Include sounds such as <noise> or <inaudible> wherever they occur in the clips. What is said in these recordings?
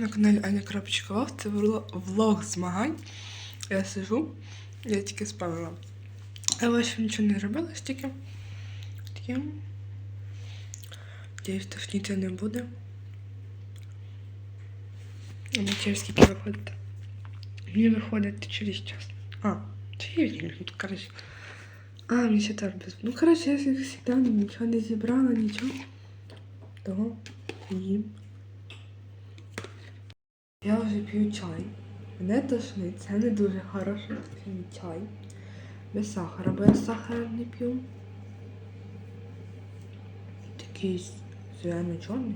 на каналі Аня Крапочкова. Це вло- влог змагань. Я сижу, я тільки спалила. Я більше нічого не робила, стільки. Надіюсь, тошніти не буде. А на через скільки виходить? Мені виходить через час. А, через тут, коротше. А, мені ще теж без. Ну, коротше, я завжди нічого не зібрала, нічого. Того їм. Я вже п'ю чай. Мене тошнить, це не дуже хороший такий чай. Без сахара, бо я сахар не п'ю. Такий зелено-чорний.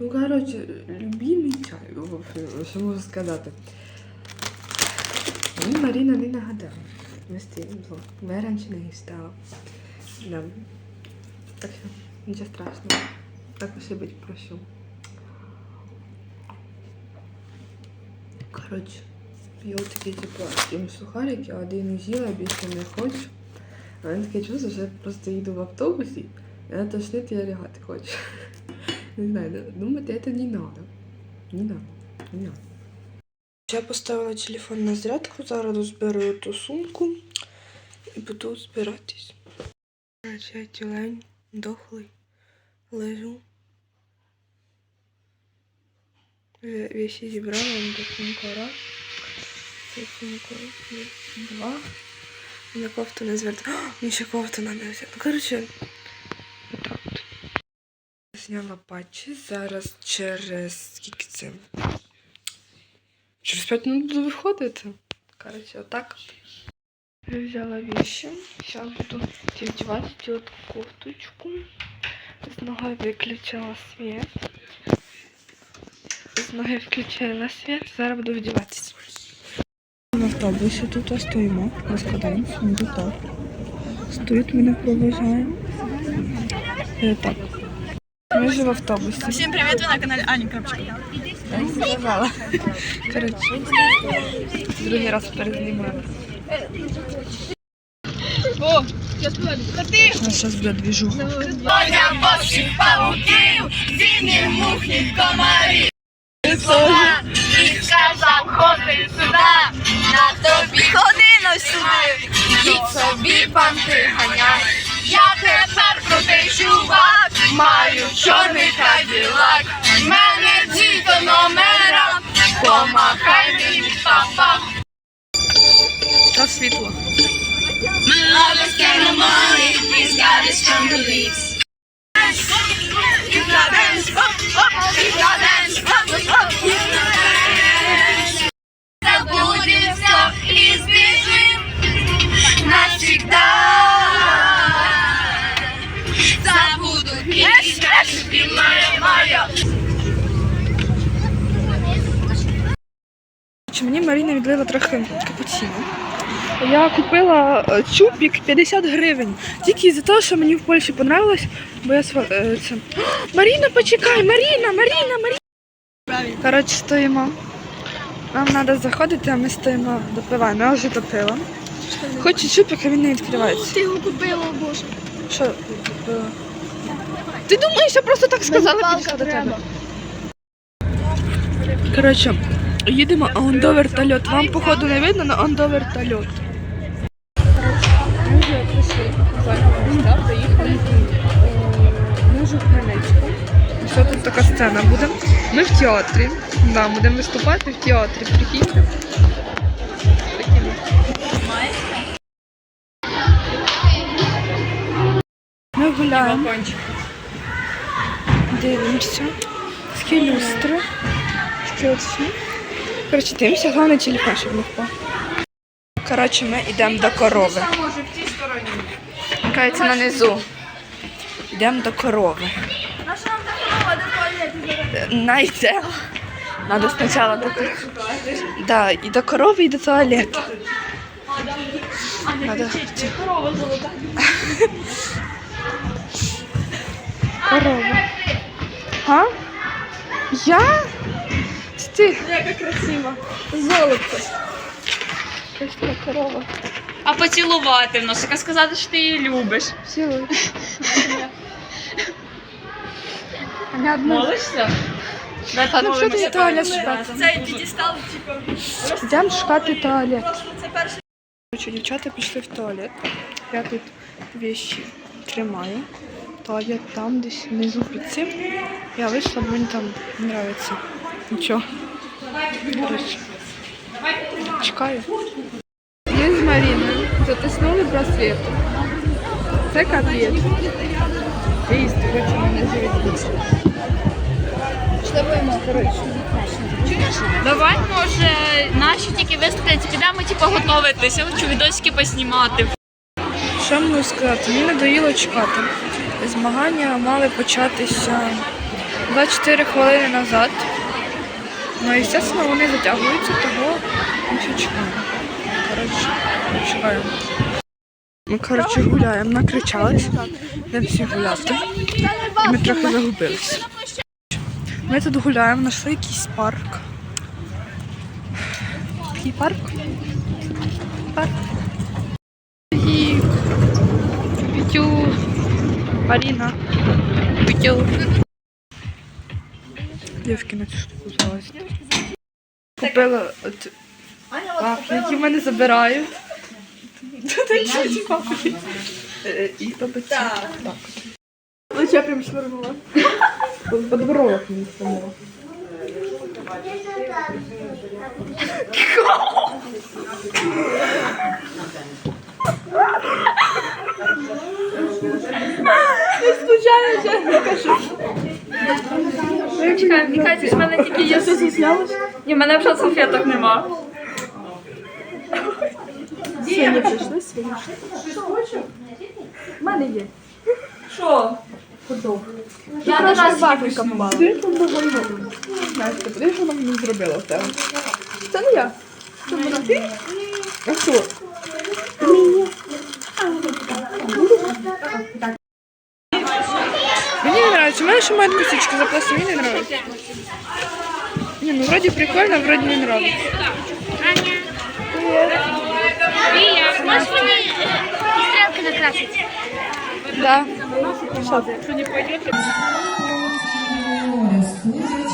Ну, коротше, любимий чай, що можу сказати. Мені Маріна не нагадала. Вести. Бо я раніше не стала. Да. Так що, нічого страшного. Так уж и быть, прошу. Коротше, п'ю такі типу їм сухарики, один з'їла, більше не хочу. А мене таке чувство, що я просто їду в автобусі, на тошнить я лягати хочу. <laughs> Не знаю, думати це не надо. Не надо. Не надо. Я поставила телефон на зарядку, зараз зберу ту сумку і буду збиратись. Я тілень, дохлий, лежу. Вже вещи зібрала, до сумка раз. Цю сумку два. На кофту не звертала. Мені ще кофту надо взяти. Ну, коротше, отак от. Зняла патчі. Зараз через скільки це? Через 5 минут буду виходити. Коротше, отак. Я взяла вещи. Сейчас буду одевать делать кофточку. С ногой выключила свет. З ноги включила світ, зараз буду вдіватися. В автобусі тут стоїмо, розкладаємося, ми тут так. Стоїть, мене проважаємо. І так. Ми вже в автобусі. Всем привет, вы на канале Ани Крапчик. Я не сказала. Коротше, другий раз перезнімаю. О, я співаю. Та ти! У нас зараз буде двіжуха. Поня босих павуків, зімні мухні комарі. І сказав, ходи сюди, на тобі годину сюди. Їдь собі панти ганяй. Я тепер крутий чувак, маю чорний каділак. Мене діти номера, помахай мені папа. Та світло. My love is kind of money, he's got his from the leaves. You got dance, up, up, you got dance, Забудем все и сбежим навсегда. Забуду пить, любимая моя. Мені Маріна відлила трохи капуціно. Я купила е, чупік 50 гривень. Тільки за те, що мені в Польщі понравилось, бо я сва... е, це... <gasps> Маріна, почекай! Маріна, Маріна, Маріна! Коротше, стоїмо. Нам треба заходити, а ми стоїмо допиваємо. Я вже допила. Хочу чупік, а він не відкривається. Ти його купила, боже. Що купила? Ти думаєш, я просто так сказала, підійшла до тебе. Коротше, їдемо, а он до вертольот. Вам, походу, не видно, але он до вертольот. Ми вже прийшли. Ми вже в Хмельницьку. Що тут така сцена буде? Ми в театрі. Да, будемо виступати в театрі. Прикиньте. Ми гуляємо. Дивимося. Такі люстри. Такі от всі. Коротше, дивимося, головне телефон, щоб не впав. Коротше, ми йдемо до корови. Кається на низу. Йдемо до корови. Найдемо. Надо спочатку до. Да, і до корови, і до туалету. Надо... Корова золота. Корова. А? Я? Ти Яка красива. золото. Така корова. А поцілувати в носика, сказати, що ти її любиш. Цілуй. <laughs> Молишся? Ну що ти туалет шукати? Цей підістав, типу. Йдемо шукати туалет. Короче, дівчата пішли в туалет. Я тут вещи тримаю. Туалет там десь внизу під цим. Я вийшла, бо мені там не нравиться. Нічого. Коротше. Чекаю. Ми з Маріною затиснули браслет. Це капець. Їсти хоче мене живіт. Давай, може, наші тільки виступлять, підемо типу готуватися, хочу відосики поснімати. Що можу сказати? Мені надоїло чекати. Змагання мали початися 24 хвилини назад. Ну, і, звісно, вони затягуються, того ми ще чекаємо. Коротше, чекаємо. Ми, коротше, гуляємо, накричались, де всі гуляти. І ми трохи загубилися. Ми тут гуляємо, знайшли якийсь парк. Такий парк. Парк. І Петю, Арина, Петю. Дівки на цю штуку залазять. Купила от... А, які мене забирають. Такі папки. Е, І бабиці. Так. Ну, я прям швирнула. Подбородок мені самого. Чекай, мені кажуть, в мене тільки є. Ні, в мене вже салфеток нема. Сьогодні прийшли, сьогодні. У мене є. Що? Подов. Я на нас Бабка попала. Ти там довольно. Настя, подивись, що вона мені зробила в тебе. Це не я. Це вона ти? А що? Мені не нравится. У мене ще мають косички заплести, мені не нравится. Не, ну вроде прикольно, вроде не нравится. Вія, можеш мені стрілки накрасити? Да. Що? Респект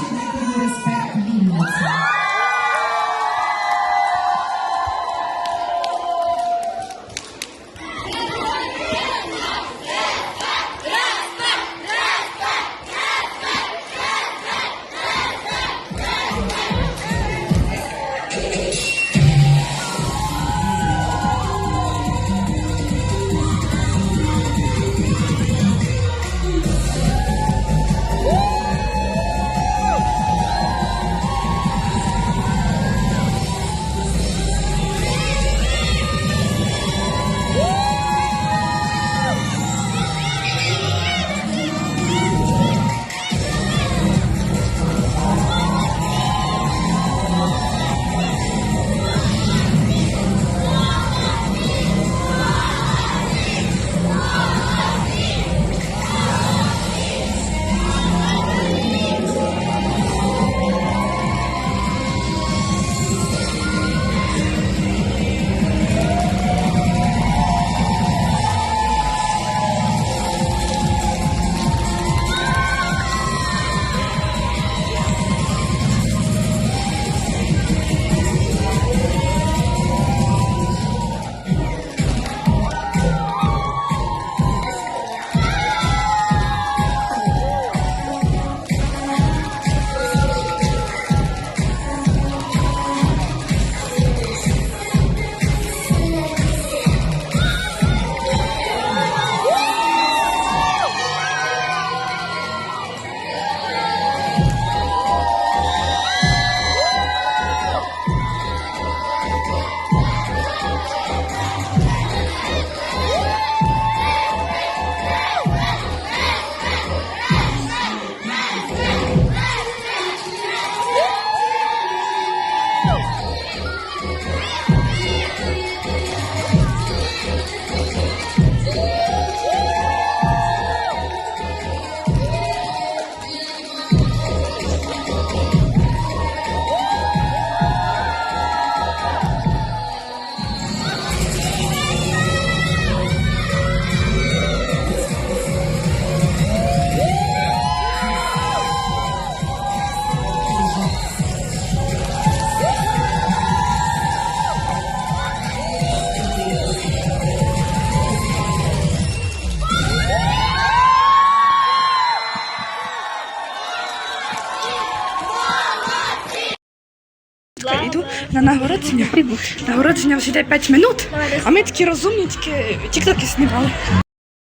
нагородження. Нагородження вже йде 5 минут, а ми такі розумні, тільки тіктоки знімали.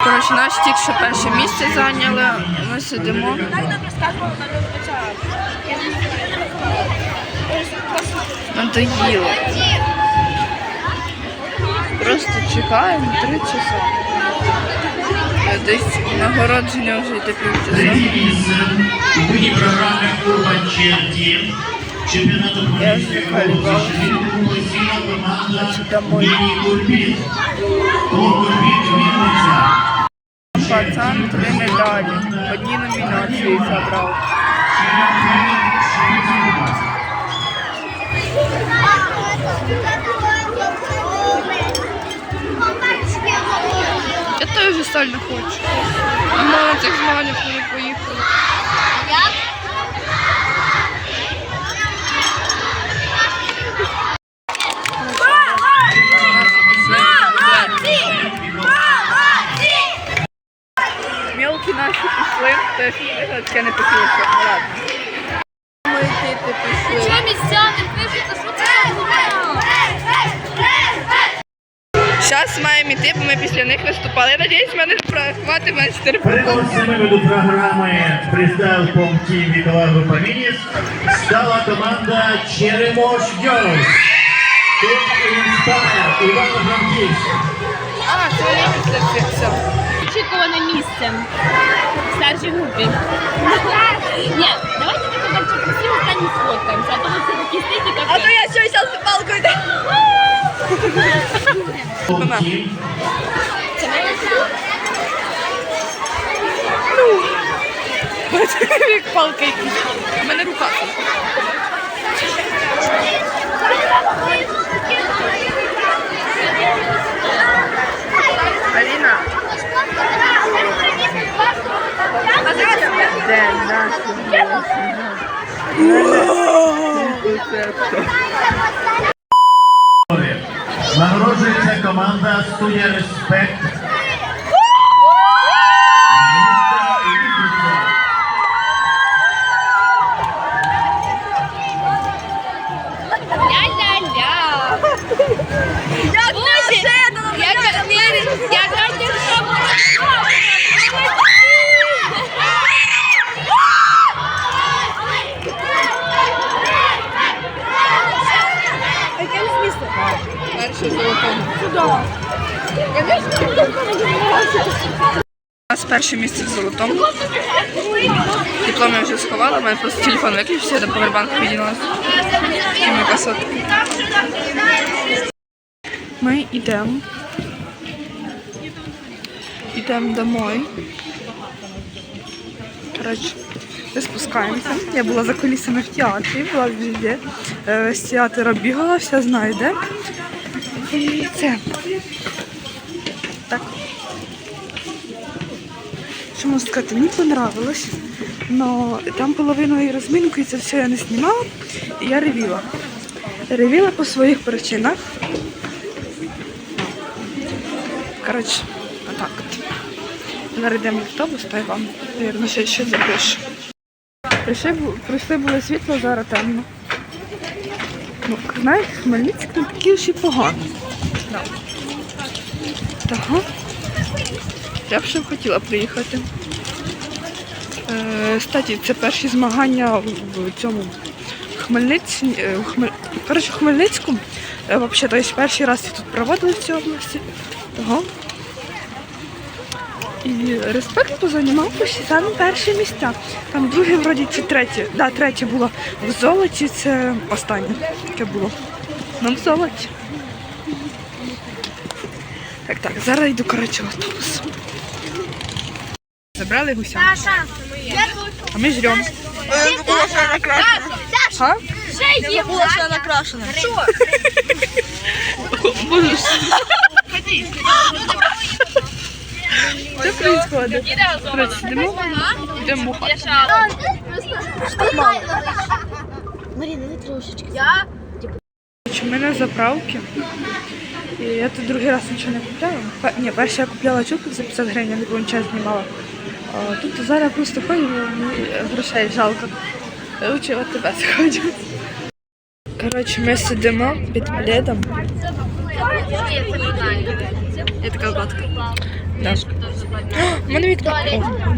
Коротше, наші тільки що перше місце зайняли, ми сидимо. Надоїло. Просто чекаємо три часа. Десь нагородження вже йде півчаса. Програми Урбан Черті чемпіонату Я Хмельницької захвалювала. області сіла команда домой. Міні Курбіт. Клуб Курбіт Вінниця. Пацан три медалі. Одні номінації забрав. Я теж сильно хочу. Мама на цих змаганнях не поїхала. пішли, теж таке не хотілося. Ладно. Мої діти пішли. Що місця не пишете, що це? Зараз маємо йти, бо ми після них виступали. Я надіюсь, мене хватить мене 4 Переможцями виду програми фристайл Team вікова група Мініс стала команда Черемош Girls. Тут інспайр Івано-Франківськ. А, це вони після цих все. Очікуване місце в старшій групі. Ні, давайте тільки так що красиво стані сфоткаємося, а то ви все такі як... А то я ще зараз палкою йде. Team Як палка якісь. У мене рука. Аліна. Де наші Нагороджується команда студія Респект. У нас перше місце в золотому. Диплом я вже сховала, у мене просто телефон виключився, я до повербанку піднялася. Ми йдемо. Йдемо домой. Коротше, спускаємося. Я була за колісами в театрі, була везде. Е, З театру бігала, вся знаю де. Це. Так. Що можу сказати, мені понравилось. Но там половиною розмінку і це все я не знімала. І я ревіла. Ревіла по своїх причинах. Коротше, отак от. Зараз автобус, та й вам, мабуть, ще щось запишу. Прийшли, прийшли було світло, зараз темно. Ну, знаєш, Хмельницьк не такий уж і поганий. Ага. Я ще хотіла приїхати. Е, Статі, це перші змагання в цьому Хмельниці, е. Коротше, в Хмельницьку. Е, Взагалі, то є перший раз їх тут проводили в цій області. Того. І респект позаймав усі самі перші місця. Там друге, вроді, чи третє. Да, третє було в золоті, це останнє таке було. Ну, в золоті. Так, так, зараз йду, коротше, в автобус. Забрали гуся. А ми жрем. А? Ще є була ще накрашена. Що? Боже, що происходит? Коротше, сидимо, йдемо бухати. Марина, не трошечки. Короче, Ми на заправці. І я тут другий раз нічого не купляла. Ні, перше я купляла чупик за 50 гривень, я таку нічого знімала. А тут зараз просто ходимо, мені грошей жалко. Лучше от тебе сходжу. Коротше, ми сидимо під пледом. Я така батка. Да. У мене вікно.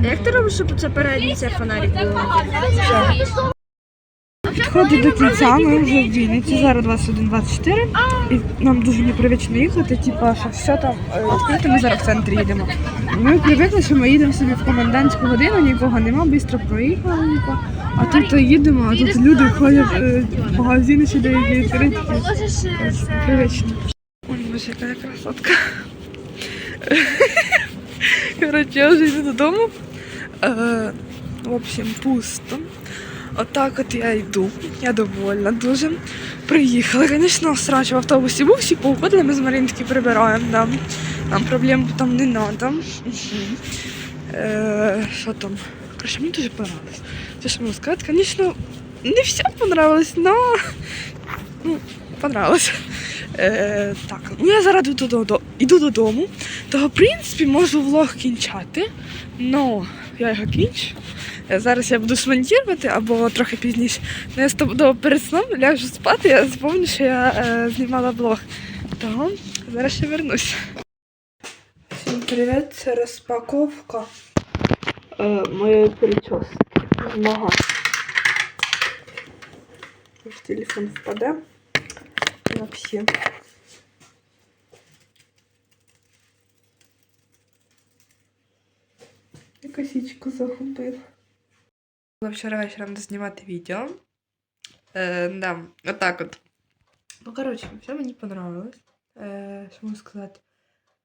Як ти робиш, щоб це передній цей фонарик було? Підходить до кінця, ми вже в Вінниці, зараз 21.24. І нам дуже непривично їхати, типа, що все там е, відкрито, ми зараз в центрі їдемо. Ми привикли, що ми їдемо собі в комендантську годину, нікого нема, швидко проїхали, типа. А тут їдемо, а тут люди ходять е, в магазини ще деякі відкриті. Привично. Ой, боже, яка красотка. Коротше, я вже йду додому. Е, в общем, пусто. Отак от я йду. Я довольна дуже. Приїхала, звісно, срач в автобусі був, всі поуходили, ми з Марінки прибираємо. Да. Нам проблем там не треба. Що там? Короче, мені дуже понравилось. Це що можу сказати, звісно, не все понравилось, но ну, понравилось. Е, так, ну я зараз йду додому, іду додому, то в принципі можу влог кінчати, но я його кінчу. Зараз я буду смонтувати або трохи пізніше. Ну, я стопудово перед сном ляжу спати, я запомню, що я е, знімала блог. Того зараз ще вернусь. Всім привіт, це розпаковка е, моєї прически з мага. Телефон впаде. Вообще. Я косичку загубив. Вчора вечором дознімати відео. Е, да, отак от. Ну, коротше, все мені понравилось. Е, що можу сказати?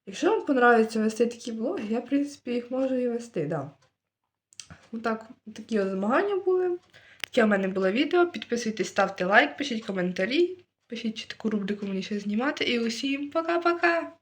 Якщо вам подобається вести такі блоги, я, в принципі, їх можу і вести, да. Отак, такі от змагання були. Таке у мене було відео. Підписуйтесь, ставте лайк, пишіть коментарі, пишіть, таку рубрику мені ще знімати. І усім пока-пока!